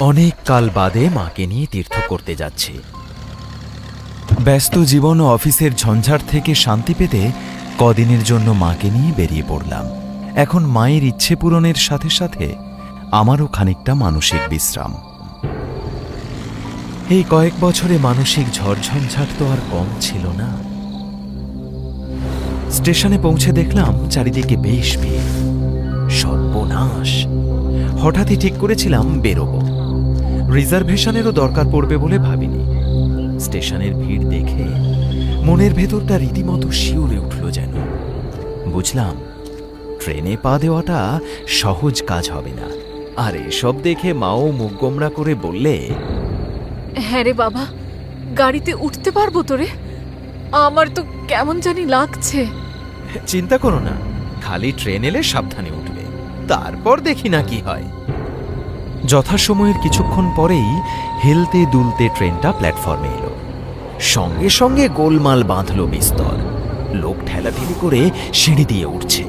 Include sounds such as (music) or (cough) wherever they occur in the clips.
অনেক কাল বাদে মাকে নিয়ে তীর্থ করতে যাচ্ছে। ব্যস্ত জীবন ও অফিসের ঝঞ্ঝাট থেকে শান্তি পেতে কদিনের জন্য মাকে নিয়ে বেরিয়ে পড়লাম। এখন মায়ের ইচ্ছে পূরণের সাথে সাথে আমারও খানিকটা মানসিক বিশ্রাম। এই কয়েক বছরে মানসিক ঝড়ঝঞ্ঝাট তো আর কম ছিল না। স্টেশনে পৌঁছে দেখলাম চারিদিকে বেশ ভিড়, সর্বনাশ। হঠাৎই ঠিক করেছিলাম বেরোবো। রিজার্ভেশনেরও দরকার পড়বে বলে ভাবিনি। স্টেশনের ভিড় দেখে মনের ভেতরটা রীতিমতো শিউরে উঠল যেন। বুঝলাম ট্রেনে পা দেওয়াটা সহজ কাজ হবে না। আর এসব দেখে মাও মুখ গোমরা করে বললে হ্যাঁ রে বাবা গাড়িতে উঠতে পারব তো রে? আমার তো কেমন জানি লাগছে। চিন্তা করো না খালি ট্রেন এলে সাবধানে উঠবে। তারপর দেখি না কি হয়। যথাসময়ের কিছুক্ষণ পরেই হেলতে দুলতে ট্রেনটা প্ল্যাটফর্মে এলো। সঙ্গে সঙ্গে গোলমাল বাঁধল বিস্তর। লোক ঠেলাঠেলি করে সিঁড়ি দিয়ে উঠছে।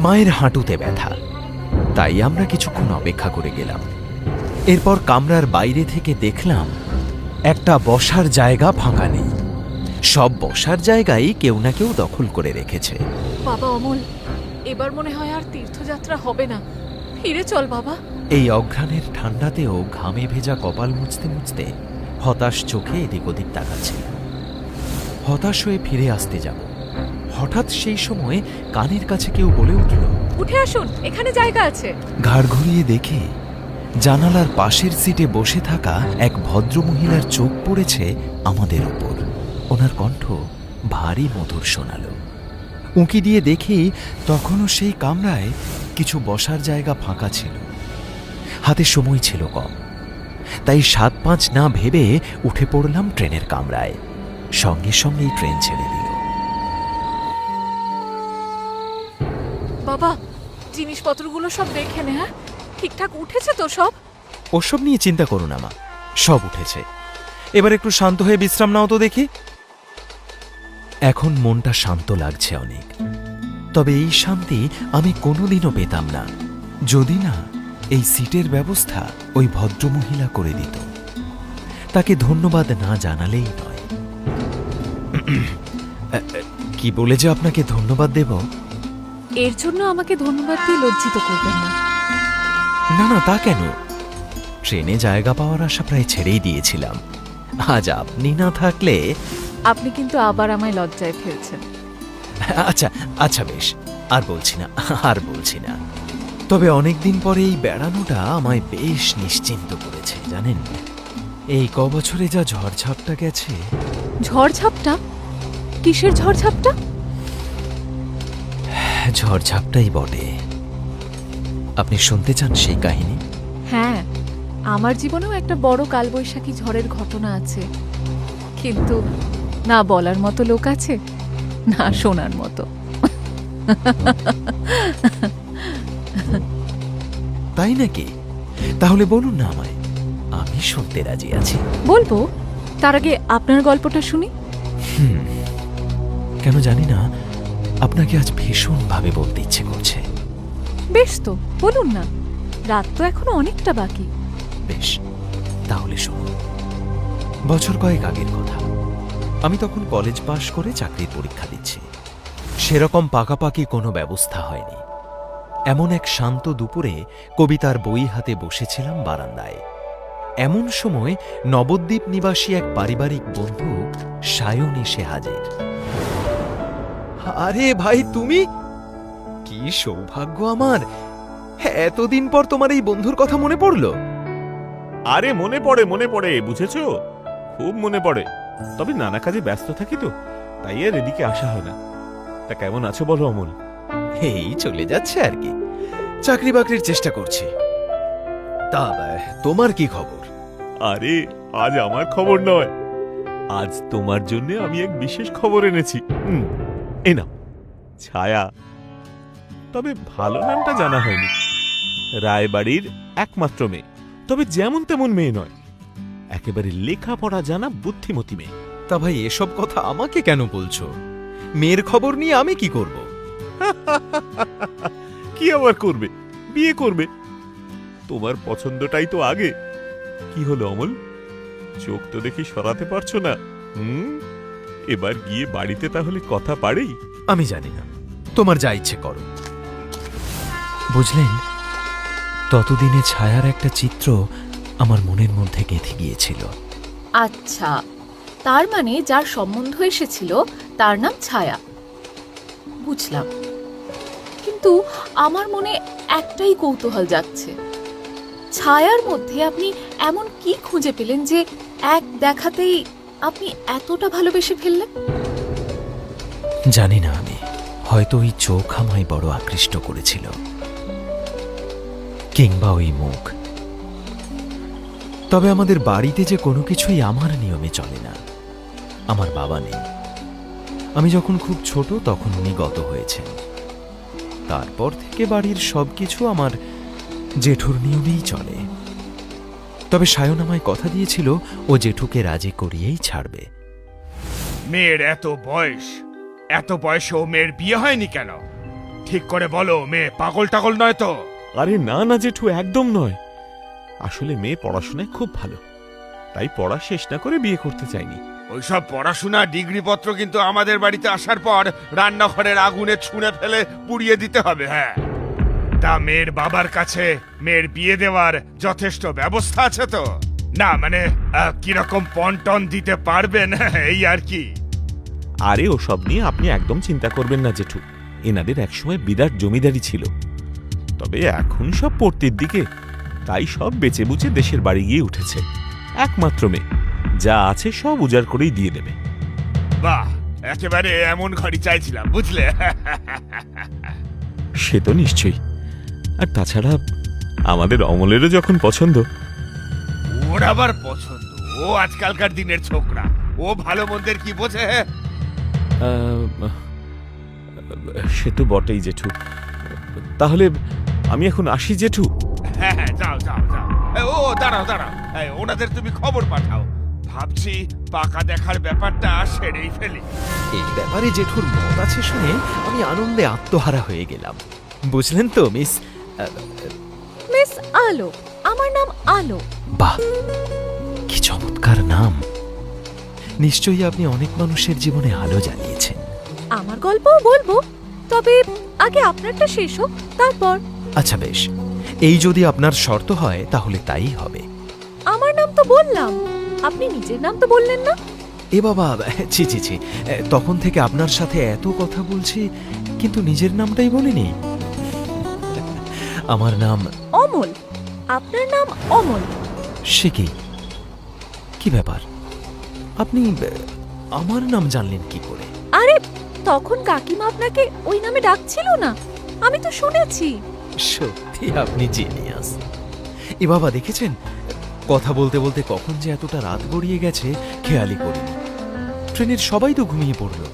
মায়ের হাঁটুতে ব্যথা। তাই আমরা কিছুক্ষণ অপেক্ষা করে গেলাম। এরপর কামরার বাইরে থেকে দেখলাম একটা বসার জায়গা ফাঁকা নেই। সব বসার জায়গায় কেউ না কেউ দখল করে রেখেছে। বাবা অমল, এবার মনে হয় আর তীর্থযাত্রা হবে না। ফিরে চল বাবা। এই অঘ্রাণের ঠান্ডাতেও ঘামে ভেজা কপাল মুছতে মুছতে হতাশ চোখে এদিক ওদিক তাকাচ্ছে। হতাশ হয়ে ফিরে আসতে যাব। হঠাৎ সেই সময় কানের কাছে কেউ বলে উঠল উঠে আসুন এখানে জায়গা আছে। ঘাড় ঘুরিয়ে দেখে জানালার পাশের সিটে বসে থাকা এক ভদ্রমহিলার চোখ পড়েছে আমাদের ওপর। ওনার কণ্ঠ ভারী মধুর শোনালো। উঁকি দিয়ে দেখি তখনও সেই কামরায় কিছু বসার জায়গা ফাঁকা ছিল। হাতে সময় ছিল কম। তাই সাত পাঁচ না ভেবে উঠে পড়লাম ট্রেনের কামরায়। সঙ্গে সঙ্গেই ট্রেন ছেড়ে দিল। বাবা জিনিসপত্রগুলো সব দেখে নে হ্যাঁ? ঠিকঠাক উঠেছে তো সব? ওসব নিয়ে চিন্তা করো না মা। সব উঠেছে। এবার একটু শান্ত হয়ে বিশ্রাম নাও তো দেখি। এখন মনটা শান্ত লাগছে অনেক। তবে এই শান্তি আমি কোনোদিনও পেতাম না। যদি না এই সিটের ব্যবস্থা ওই ভদ্রমহিলা করে দিত। তাকে ধন্যবাদ না জানালেই নয়। (clears throat) কি বলে যে আপনাকে ধন্যবাদ দেব? এর জন্য আমাকে ধন্যবাদ দিয়ে লজ্জিত করবেন না। না না তা কেন? ট্রেনে জায়গা পাওয়ার আশা প্রায় ছেড়েই দিয়েছিলাম। আজ আপনি না থাকলে আপনি কিন্তু আবার আমায় লজ্জায় ফেলছেন। আচ্ছা আচ্ছা বেশ আর বলছি না আর বলছি না। তবে অনেকদিন পরে এই বেড়ানোটা আমায় বেশ নিশ্চিন্ত করেছে জানেন? এই ক বছরে যা ঝড়ঝাপটা গেছে। ঝড়ঝাপটা? কিসের ঝড়ঝাপটা? ঝড়ঝাপটাই বটে। আপনি শুনতে চান সেই কাহিনী? হ্যাঁ আমার জীবনেও একটা বড় কালবৈশাখী ঝড়ের ঘটনা আছে। কিন্তু না বলার মতো লোক আছে না শোনার মতো। (laughs) তাই নাকি? তাহলে বলুন না আমায় আমি শুনতে রাজি আছি। বলব তার আগে আপনার গল্পটা শুনি। হুম কেন জানি না আপনাকে আজ ভীষণভাবে বলতে ইচ্ছে করছে। বেশ তো বলুন না রাত তো এখনও অনেকটা বাকি। বেশ তাহলে শুনুন বছর কয়েক আগের কথা। আমি তখন কলেজ পাশ করে চাকরির পরীক্ষা দিচ্ছি। সেরকম পাকাপাকি কোনো ব্যবস্থা হয়নি। এমন এক শান্ত দুপুরে কবিতার বই হাতে বসেছিলাম বারান্দায়। এমন সময় নবদ্বীপ নিবাসী এক পারিবারিক বন্ধু সায়ন এসে হাজির। আরে ভাই, তুমি? কি সৌভাগ্য আমার! এতদিন পর তোমার এই বন্ধুর কথা মনে পড়ল। আরে, মনে পড়ে মনে পড়ে, বুঝেছ? খুব মনে পড়ে। তবে নানা কাজে ব্যস্ত থাকি তো, তাই আর এদিকে আসা হয় না। তা কেমন আছো বলো অমল? এই চলে যাচ্ছে আর কি। চাকরি বাকরির চেষ্টা করছি। তা তোমার কি খবর? আরে আজ আমার খবর নয়। আজ তোমার জন্য আমি এক বিশেষ খবর এনেছি। এ নাও। ছায়া। তবে ভালো নামটা জানা হয়নি। রায়বাড়ির একমাত্র মেয়ে। তবে যেমন তেমন মেয়ে নয়। একেবারে লেখাপড়া জানা বুদ্ধিমতী মেয়ে। তা ভাই এসব কথা আমাকে কেন বলছো? মেয়ের খবর নিয়ে আমি কি করব? (laughs) কি আবার করবে? বিয়ে করবে? তোমার পছন্দটাই তো আগে। কি হলো অমল? চোখ তো দেখি সরাতে পারছ না। হুম? এবার গিয়ে বাড়িতে তাহলে কথা পারেই। আমি জানি না। তোমার যা ইচ্ছে করো। বুঝলেন? ততদিনে ছায়ার একটা চিত্র আমার মনের মধ্যে গেঁথে গিয়েছিল। আচ্ছা। তার মানে যার সম্বন্ধ এসেছিল তার নাম ছায়া। বুঝলাম। কিন্তু আমার মনে একটাই কৌতূহল যাচ্ছে ছায়ার মধ্যে আপনি এমন কি খুঁজে পেলেন যে এক দেখাতেই আপনি এতটা ভালোবেসে ফেললেন? জানি না আমি। হয়তো ওই চোখ আমায় বড় আকৃষ্ট করেছিল। কিংবা ওই মুখ। তবে আমাদের বাড়িতে যে কোনো কিছুই আমার নিয়মে চলে না। আমার বাবা নেই। আমি যখন খুব ছোট তখন উনি গত হয়েছেন। তারপর থেকে বাড়ির সবকিছু আমার জেঠুর নিয়মেই চলে। তবে সায়ন আমায় কথা দিয়েছিল ও জেঠুকে রাজি করিয়েই ছাড়বে। মেয়ের এত বয়স এত বয়সে ও মেয়ের বিয়ে হয়নি কেন? ঠিক করে বলো মেয়ে পাগল টাগল নয় তো? আরে না না জেঠু একদম নয়। আসলে মেয়ে পড়াশোনায় খুব ভালো। তাই পড়া শেষ না করে বিয়ে করতে চাইনি। ওইসব পড়াশোনা ডিগ্রি পত্র কিন্তু আমাদের বাড়িতে আসার পর রান্নাঘরের আগুনে ছুঁড়ে ফেলে পুড়িয়ে দিতে হবে হ্যাঁ। তা মেয়ের বাবার কাছে মেয়ের বিয়ে দেওয়ার যথেষ্ট ব্যবস্থা আছে তো? না মানে কীরকম পণ টন দিতে পারবেন (laughs) এই আর কি। আরে ওসব নিয়ে আপনি একদম চিন্তা করবেন না জেঠু। এনাদের একসময় বিরাট জমিদারি ছিল। তবে এখন সব পড়তির দিকে তাই সব বেচে বুচে দেশের বাড়ি গিয়ে উঠেছে। একমাত্র মেয়ে। যা আছে সব উজাড় করেই দিয়ে দেবে। বাহ একেবারে এমন ঘড়ি চাইছিলাম বুঝলে? (laughs) সে তো নিশ্চয়ই। আর তাছাড়া আমাদের অমলেরও যখন পছন্দ। ওর আবার পছন্দ ও আজকালকার দিনের ছোকরা। ও ভালো মন্দের কি বোঝে? সে তো বটেই জেঠু। তাহলে আমি এখন আসি জেঠু? দাঁড়াও দাঁড়াও। এই, ওনাদের তুমি খবর পাঠাও। ভাবছি পাকা দেখার ব্যাপারটা সেরেই ফেলি। এই ব্যাপারে জেঠুর মত আছে শুনে আমি আনন্দে আত্মহারা হয়ে গেলাম। বুঝলেন তো মিস আহ, মিস আলো আমার নাম আলো বাহ কি চমৎকার নাম। নিশ্চয়ই আপনি অনেক মানুষের জীবনে আলো জ্বালিয়েছেন আমার গল্পও বলব তবে আগে আপনারটা শেষ হোক তারপর। আচ্ছা বেশ। এই যদি আপনার শর্ত হয় তাহলে তাই হবে। আমার নাম তো বললাম। আপনি নিজের নাম তো বললেন না। এ বাবা ছি ছি ছি। তখন থেকে আপনার সাথে এত কথা বলছি কিন্তু নিজের নামটাই বলিনি। আমার নাম অমল। আপনার নাম অমল। সে কি? কি ব্যাপার? আপনি আমার নাম জানলেন কি করে? আরে তখন কাকিমা আপনাকে ওই নামে ডাকছিল না। আমি তো শুনেছি। সত্যি আপনি জিনিয়াস এ বাবা দেখেছেন? কথা বলতে বলতে কখন যে এতটা রাত গড়িয়ে গেছে খেয়ালই করিনি। ট্রেনের সবাই তো ঘুমিয়ে পড়ল।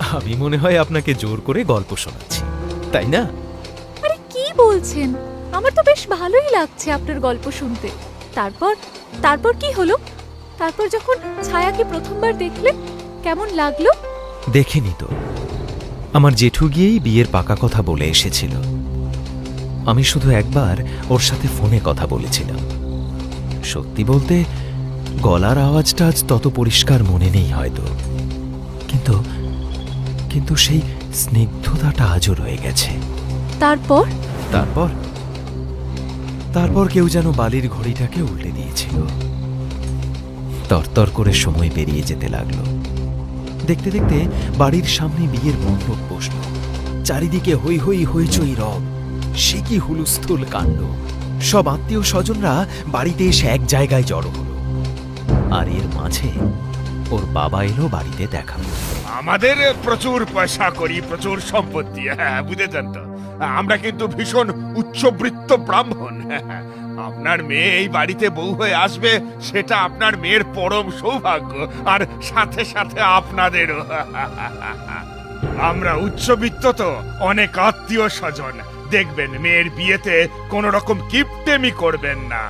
আমি মনে হয় আপনাকে জোর করে গল্প শোনাচ্ছি। তাই না? আরে কি বলছেন? আমার তো বেশ ভালোই লাগছে আপনার গল্প শুনতে। তারপর তারপর কি হলো? তারপর যখন ছায়াকে প্রথমবার দেখলেন কেমন লাগল? দেখেনি তো। আমার জেঠু গিয়েই বিয়ের পাকা কথা বলে এসেছিল। আমি শুধু একবার ওর সাথে ফোনে কথা বলেছিলাম। সত্যি বলতে গলার আওয়াজটা আজ তত পরিষ্কার মনে নেই হয়তো। কিন্তু কিন্তু সেই স্নিগ্ধতাটা আজও রয়ে গেছে। তারপর? তারপর? তারপর কেউ যেন বালির ঘড়িটাকে উল্টে দিয়েছিল। তরতর করে সময় পেরিয়ে যেতে লাগল। দেখতে দেখতে বাড়ির সামনে বিয়ের মণ্ডপ বসল। চারিদিকে হই হই হইচই রব। সে কি হুলুস্থুল কাণ্ড? সব আত্মীয় স্বজনরা বাড়িতে এসে এক জায়গায় জড়ো হলো। আর এর মাঝে ওর বাবা এলো বাড়িতে দেখা আমাদের প্রচুর পয়সা করি, প্রচুর সম্পত্তি হ্যাঁ বুঝেছেন তো? আমরা কিন্তু ভীষণ উচ্চবৃত্ত ব্রাহ্মণ আপনার মেয়ে এই বাড়িতে বউ হয়ে আসবে, সেটা আপনার মেয়ের পরম সৌভাগ্য, আর সাথে সাথে আপনাদেরও আমরা উচ্চবিত্ত তো, অনেক আত্মীয় স্বজন দেখবেন, মেয়ের বিয়েতে কোন রকম কিপটেমি করবেন না।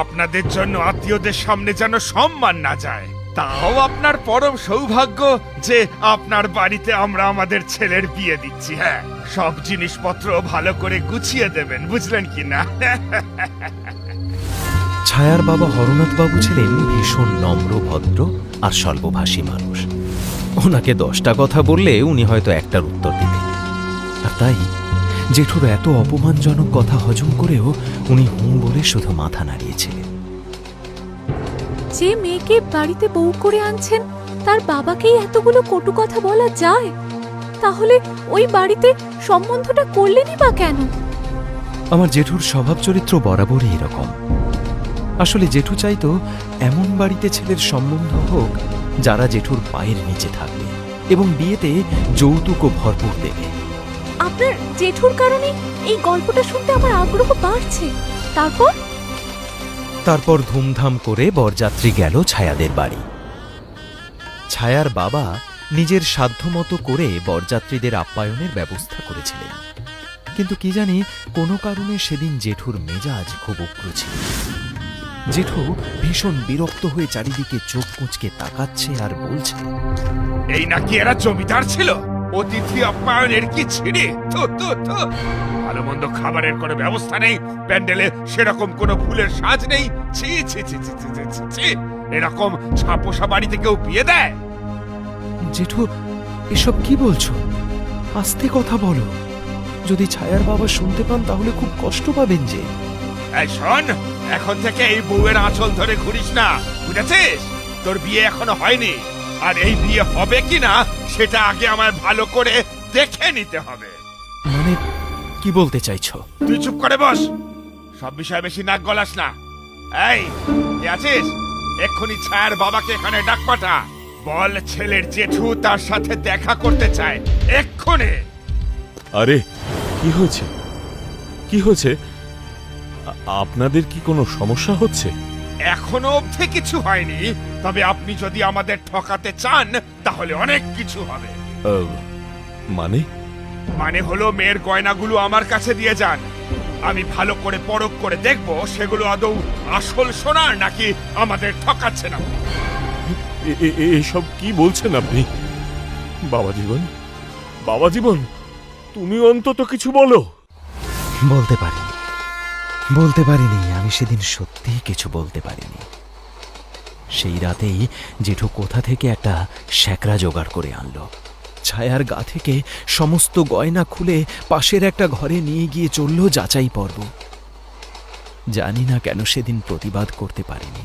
আপনাদের জন্য, আত্মীয়দের সামনে যেন সম্মান না যায়। তাও আপনার পরম সৌভাগ্য যে আপনার বাড়িতে আমরা আমাদের ছেলের বিয়ে দিচ্ছি হ্যাঁ? সব জিনিসপত্র ভালো করে গুছিয়ে দেবেন, বুঝলেন কি না? ছায়ার বাবা হরনাথ বাবু ছিলেন ভীষণ নম্র, ভদ্র আর স্বল্পভাষী মানুষ। ওনাকে দশটা কথা বললে উনি হয়তো একটার উত্তর দিতেন। আর তাই জেঠুর এত অপমানজনক কথা হজম করেও উনি হুঁ বলে শুধু মাথা নাড়িয়েছিলেন। যে মেয়েকে বাড়িতে বউ করে আনছেন তার বাবাকেই এতগুলো কটু কথা বলা যায়? তাহলে ওই বাড়িতে সম্বন্ধটা করলেনই বা কেন? আমার জেঠুর স্বভাব চরিত্র বরাবরই এরকম। আসলে জেঠু চাইতো এমন বাড়িতে ছেলের সম্বন্ধ হোক যারা জেঠুর পায়ের নিচে থাকবে এবং বিয়েতে যৌতুকও ভরপুর দেবে। আপনার জেঠুর কারণে এই গল্পটা শুনতে আমার আগ্রহ বাড়ছে। তারপর? তারপর ধুমধাম করে বরযাত্রী গেল ছায়াদের বাড়ি। ছায়ার বাবা নিজের সাধ্যমতো করে বরযাত্রীদের আপ্যায়নের ব্যবস্থা করেছিলেন। কিন্তু কি জানি কোনো কারণে সেদিন জেঠুর মেজাজ খুব উগ্র ছিল। জেঠু ভীষণ বিরক্ত হয়ে চারিদিকে চোখ কুঁচকে তাকাচ্ছে আর বলছে এই নাকি এরা জমিদার ছিল? অতিথি আপ্যায়নের কি ছিঁড়ে ভালো মন্দ খাবারের কোনো ব্যবস্থা নেই। প্যান্ডেলে সেরকম কোনো ফুলের সাজ নেই। ছি ছি ছি ছি ছি ছি এরকম ছাপোষা বাড়িতে কেউ বিয়ে দেয়? জেঠু এসব কি বলছো? আস্তে কথা বলো। যদি ছায়ার বাবা শুনতে পান তাহলে খুব কষ্ট পাবেন যে। শোন এখন থেকে এই বউয়ের আঁচল ধরে ঘুরিস না। বুঝেছিস? তোর বিয়ে এখনও হয়নি। আর এই বিয়ে হবে কি না সেটা আগে আমায় ভালো করে দেখে নিতে হবে। মানে কি বলতে চাইছো? তুই চুপ করে বস। সব বিষয়ে বেশি নাক গলাস না। এই কে আছিস? এক্ষুনি ছায়ার বাবাকে এখানে ডাক পাঠা। বল ছেলের জেঠু তার সাথে দেখা করতে চায়। এক্ষুনি। আরে কি হয়েছে? কি হয়েছে? আপনাদের কি কোনো সমস্যা হচ্ছে? এখনও অবধি কিছু হয়নি। তবে আপনি যদি আমাদের ঠকাতে চান তাহলে অনেক কিছু হবে। মানে? মানে হলো মেয়ের গয়নাগুলো আমার কাছে দিয়ে যান। আমি ভালো করে পরখ করে দেখব সেগুলো আদৌ আসল সোনার নাকি আমাদের ঠকাচ্ছে না। এসব কি বলছেন আপনি? বাবা জীবন বাবা জীবন তুমি অন্তত কিছু বলো। বলতে পারিনি বলতে পারিনি, আমি সেদিন সত্যিই কিছু বলতে পারিনি। সেই রাতেই জেঠু কোথা থেকে একটা শ্যাকরা জোগাড় করে আনলো। ছায়ার গা থেকে সমস্ত গয়না খুলে পাশের একটা ঘরে নিয়ে গিয়ে চলল যাচাই পর্ব। জানি না কেন সেদিন প্রতিবাদ করতে পারিনি।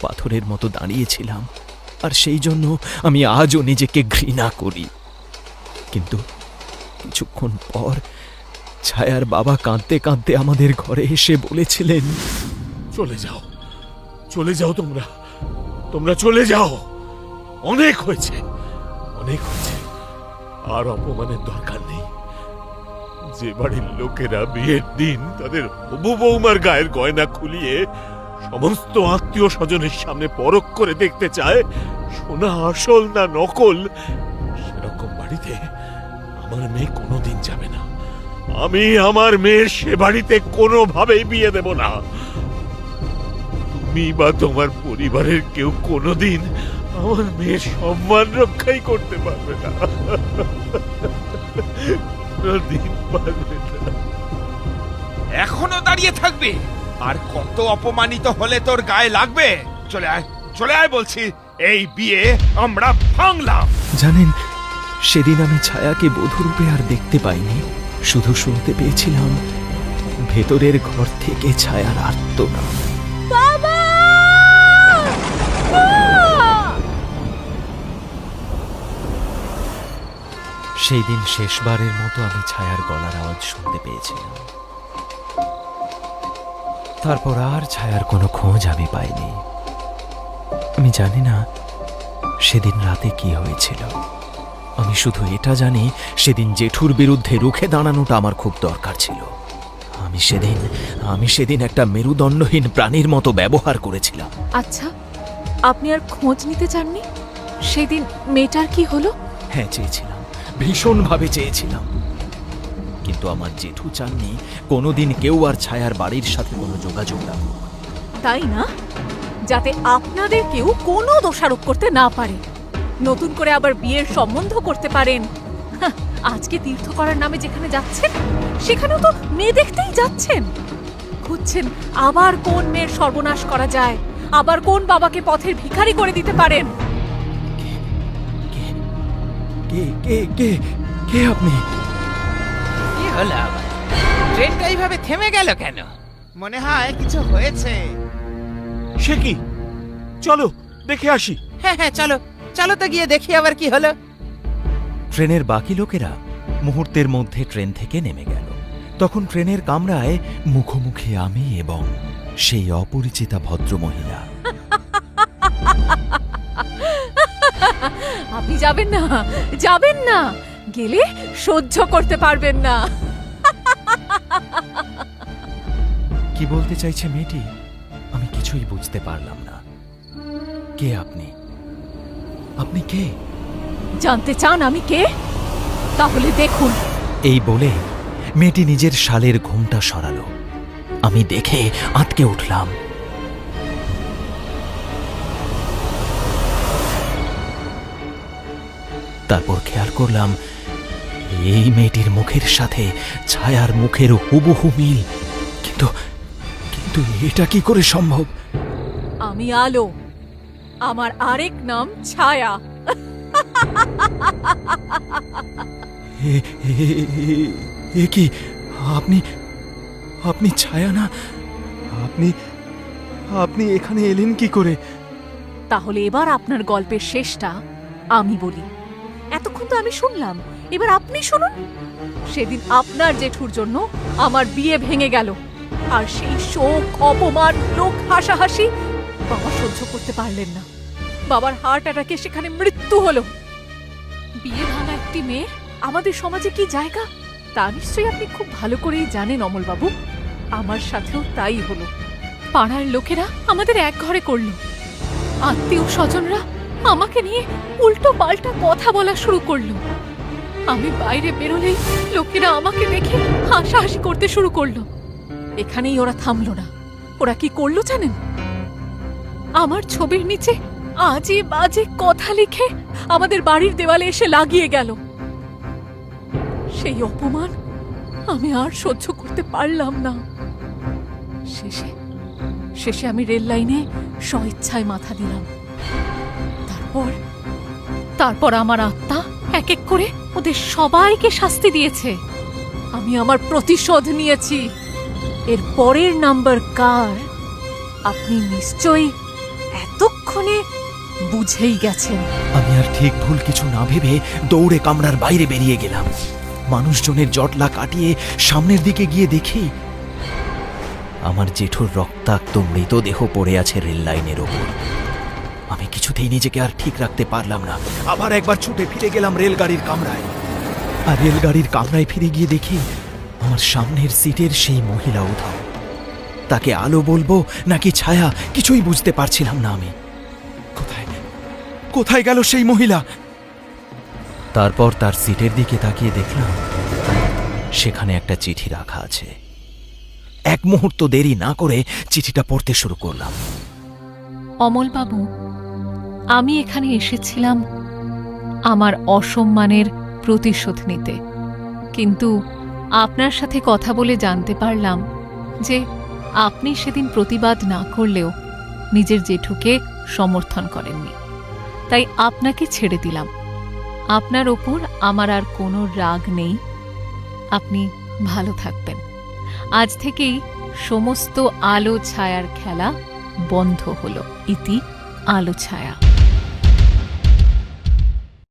পাথরের মতো দাঁড়িয়েছিলাম, আর সেই জন্য আমি আজও নিজেকে ঘৃণা করি। কিন্তু কিছুক্ষণ পর ছায়ার বাবা কাঁদতে কাঁদতে আমাদের ঘরে এসে বলেছিলেন, চলে যাও চলে যাও তোমরা তোমরা চলে যাও। অনেক হয়েছে অনেক হয়েছে। আর অপমানের দরকার নেই। যে বাড়ির লোকেরা বিয়ের দিন তাদের হবু বৌমার গায়ের গয়না খুলিয়ে সমস্ত আত্মীয় স্বজনের সামনে পরখ করে দেখতে চায়, সোনা আসল না নকল, সেরকম বাড়িতে আমার মেয়ে কোনোদিন যাবে না। আমি আমার মেয়ের সে বাড়িতে কোনোভাবেই বিয়ে দেব না। তুমি বা তোমার পরিবারের কেউ কোনোদিন আমার মেয়ের সম্মান রক্ষাই করতে পারবে না। কোনোদিন পারবে না। এখনও দাঁড়িয়ে থাকবে। আর কত অপমানিত হলে তোর গায়ে লাগবে? চলে আয় চলে আয় বলছি। এই বিয়ে আমরা ভাঙলাম। জানেন সেদিন আমি ছায়াকে বধূরূপে আর দেখতে পাইনি। শুধু শুনতে পেয়েছিলাম ভেতরের ঘর থেকে ছায়ার আর্তনাদ। সেই দিন শেষবারের মতো আমি ছায়ার গলার আওয়াজ শুনতে পেয়েছিলাম। তারপর আর ছায়ার কোনো খোঁজ আমি পাইনি। আমি জানি না সেদিন রাতে কি হয়েছিল। আমি শুধু এটা জানি সেদিন জেঠুর বিরুদ্ধে রুখে দাঁড়ানোটা আমার খুব দরকার ছিল। আমি সেদিন আমি সেদিন একটা মেরুদণ্ডহীন প্রাণীর মতো ব্যবহার করেছিলাম। আচ্ছা আপনি আর খোঁজ নিতে চাননি? সেদিন মেয়েটার কি হলো? হ্যাঁ চেয়েছিলাম। ভীষণভাবে চেয়েছিলাম। কিন্তু আমার জেঠু চাননি কোনোদিন কেউ আর ছায়ার বাড়ির সাথে কোনো যোগাযোগ রাখুক তাই না? যাতে আপনাদের কেউ কোনো দোষারোপ করতে না পারে। নতুন করে আবার বিয়ের সম্বন্ধ করতে পারেন। আজকে তীর্থ করার নামে যেখানে যাচ্ছেন সেখানেও তো মেয়ে দেখতেই যাচ্ছেন। খুঁজছেন আবার কোন মেয়ের সর্বনাশ করা যায় আবার কোন বাবাকে পথের ভিখারি করে দিতে পারেন। কে কে কে কে কে আপনি? কি হলো আবার? ট্রেনটা এইভাবে থেমে গেল কেন? মনে হয় কিছু হয়েছে। সে কি? চলো দেখে আসি। হ্যাঁ হ্যাঁ চলো। চলো তো গিয়ে দেখি আবার কি হলো। ট্রেনের বাকি লোকেরা মুহূর্তের মধ্যে ট্রেন থেকে নেমে গেল। তখন ট্রেনের কামরায় মুখোমুখি আমি এবং সেই অপরিচিতা ভদ্রমহিলা। (laughs) আপনি যাবেন না যাবেন না। গেলে সহ্য করতে পারবেন না। কি বলতে চাইছে মেয়েটি? আমি কিছুই বুঝতে পারলাম না। কে আপনি? আপনি কে? জানতে চান আমি কে? তাহলে দেখুন। এই বলে মেয়েটি নিজের শালের ঘুমটা সরালো। আমি দেখে আটকে উঠলাম। তারপর খেয়াল করলাম এই মেয়েটির মুখের সাথে ছায়ার মুখের হুবহু মিল। কিন্তু কিন্তু এটা কি করে সম্ভব? আমি আলো। আমার আরেক নাম ছায়া। এ- কি? আপনি আপনি ছায়া না? আপনি আপনি এখানে এলেন কি করে? তাহলে এবার আপনার গল্পের শেষটা আমি বলি। এতক্ষণ তো আমি শুনলাম। এবার আপনি শুনুন। সেদিন আপনার জেঠুর জন্য আমার বিয়ে ভেঙে গেল। আর সেই শোক অপমান লোক হাসাহাসি বাবা সহ্য করতে পারলেন না। বাবার হার্ট অ্যাটাকে সেখানে মৃত্যু হলো। বিয়ে ভাঙা একটি মেয়ের আমাদের সমাজে কি জায়গা? তা নিশ্চয়ই আপনি খুব ভালো করেই জানেন অমলবাবু। আমার সাথেও তাই হলো। পাড়ার লোকেরা আমাদের এক ঘরে করল। আত্মীয় স্বজনরা আমাকে নিয়ে উল্টো পাল্টা কথা বলা শুরু করল। আমি বাইরে বেরোলেই লোকেরা আমাকে দেখে হাসাহাসি করতে শুরু করল। এখানেই ওরা থামলো না। ওরা কি করল জানেন? আমার ছবির নিচে আজে বাজে কথা লিখে আমাদের বাড়ির দেওয়ালে এসে লাগিয়ে গেল। সেই অপমান আমি আর সহ্য করতে পারলাম না। শেষে শেষে আমি রেল লাইনে স্বইচ্ছায় মাথা দিলাম। তারপর তারপর আমার আত্মা এক এক করে ওদের সবাইকে শাস্তি দিয়েছে। আমি আমার প্রতিশোধ নিয়েছি। এর পরের নাম্বার কার? আপনি নিশ্চয়ই এতক্ষণে বুঝেই গেছেন। আমি আর ঠিক ভুল কিছু না ভেবে দৌড়ে কামরার বাইরে বেরিয়ে গেলাম। মানুষজনের জটলা কাটিয়ে সামনের দিকে গিয়ে দেখি, আমার জেঠুর রক্তাক্ত মৃতদেহ পড়ে আছে রেল লাইনের ওপর। আমি কিছুতেই নিজেকে আর ঠিক রাখতে পারলাম না। আবার একবার ছুটে ফিরে গেলাম রেলগাড়ির কামরায়। আর রেলগাড়ির কামরায় ফিরে গিয়ে দেখি, আমার সামনের সিটের সেই মহিলা উধাও। তাকে আলো বলব নাকি ছায়া, কিছুই বুঝতে পারছিলাম না আমি। কোথায় কোথায় গেল সেই মহিলা? তারপর তার সিটের দিকে তাকিয়ে দেখলাম, সেখানে একটা চিঠি রাখা আছে। এক মুহূর্ত দেরি না করে চিঠিটা পড়তে শুরু করলাম। অমলবাবু, আমি এখানে এসেছিলাম আমার অসম্মানের প্রতিশোধ নিতে। কিন্তু আপনার সাথে কথা বলে জানতে পারলাম যে আপনি সেদিন প্রতিবাদ না করলেও নিজের জেঠুকে সমর্থন করেননি। তাই আপনাকে ছেড়ে দিলাম। আপনার ওপর আমার আর কোনো রাগ নেই। আপনি ভালো থাকবেন। আজ থেকেই সমস্ত আলো ছায়ার খেলা বন্ধ হলো। ইতি আলো ছায়া।